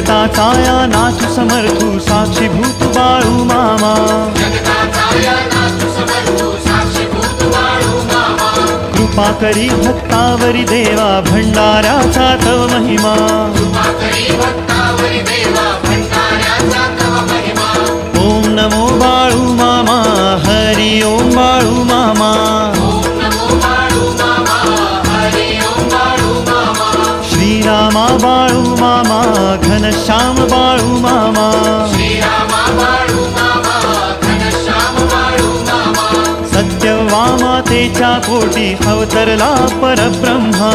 जगताचा या नाथू समर्थू साक्षीभूत बाळू मामा. कृपा करी भक्तावरी देवा भंडाऱ्याचा तव महिमा. ओम नमो बाळू मामा हरि ओम मामा बाळू मामा घनश्याम बाळू मामा. सत्यवामा तेच्या पोटी अवतरला परब्रह्मा.